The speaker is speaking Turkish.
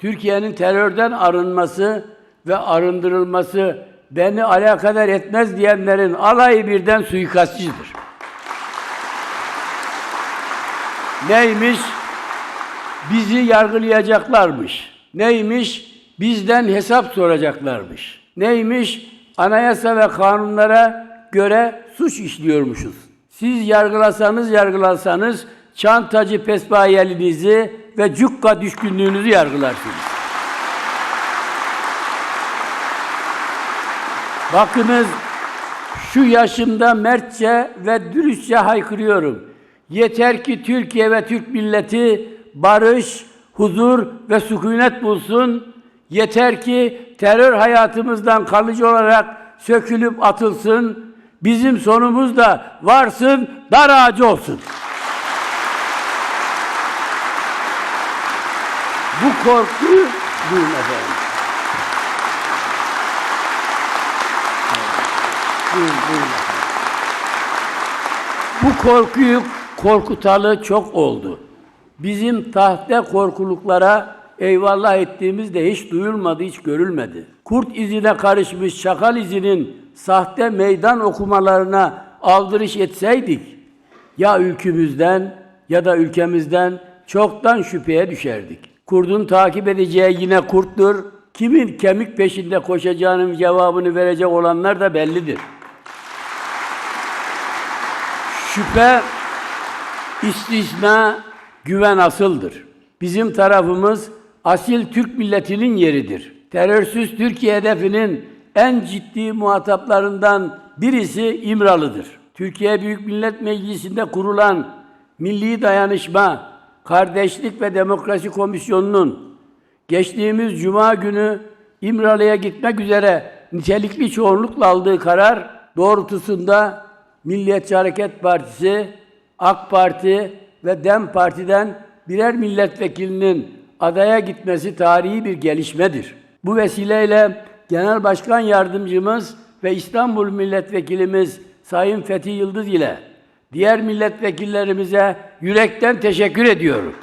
Türkiye'nin terörden arınması ve arındırılması beni alakadar etmez diyenlerin alayı birden suikastçıdır. Neymiş? Bizi yargılayacaklarmış. Neymiş? Bizden hesap soracaklarmış. Neymiş? Anayasa ve kanunlara göre suç işliyormuşuz. Siz yargılasanız yargılansanız çantacı pesbayelinizi ve cukka düşkünlüğünüzü yargılarsınız. Bakınız şu yaşımda mertçe ve dürüstçe haykırıyorum. Yeter ki Türkiye ve Türk milleti barış, huzur ve sükunet bulsun. Yeter ki terör hayatımızdan kalıcı olarak sökülüp atılsın. Bizim sonumuz da varsın, dar ağacı olsun. Bu korkuyu duyun efendim. Buyurun efendim. Bu korkuyu korkutalı çok oldu. Bizim tahta korkuluklara eyvallah ettiğimizde hiç duyulmadı, hiç görülmedi. Kurt izine karışmış çakal izinin sahte meydan okumalarına aldırış etseydik, ya ülkümüzden ya da ülkemizden çoktan şüpheye düşerdik. Kurdun takip edeceği yine kurttur. Kimin kemik peşinde koşacağının cevabını verecek olanlar da bellidir. Şüphe istisna, güven asıldır. Bizim tarafımız asil Türk milletinin yeridir. Terörsüz Türkiye hedefinin en ciddi muhataplarından birisi İmralı'dır. Türkiye Büyük Millet Meclisi'nde kurulan Milli Dayanışma, Kardeşlik ve Demokrasi Komisyonu'nun geçtiğimiz Cuma günü İmralı'ya gitmek üzere nitelikli çoğunlukla aldığı karar doğrultusunda Milliyetçi Hareket Partisi, AK Parti ve DEM Parti'den birer milletvekilinin adaya gitmesi tarihi bir gelişmedir. Bu vesileyle Genel Başkan Yardımcımız ve İstanbul Milletvekilimiz Sayın Fethi Yıldız ile diğer milletvekillerimize yürekten teşekkür ediyorum.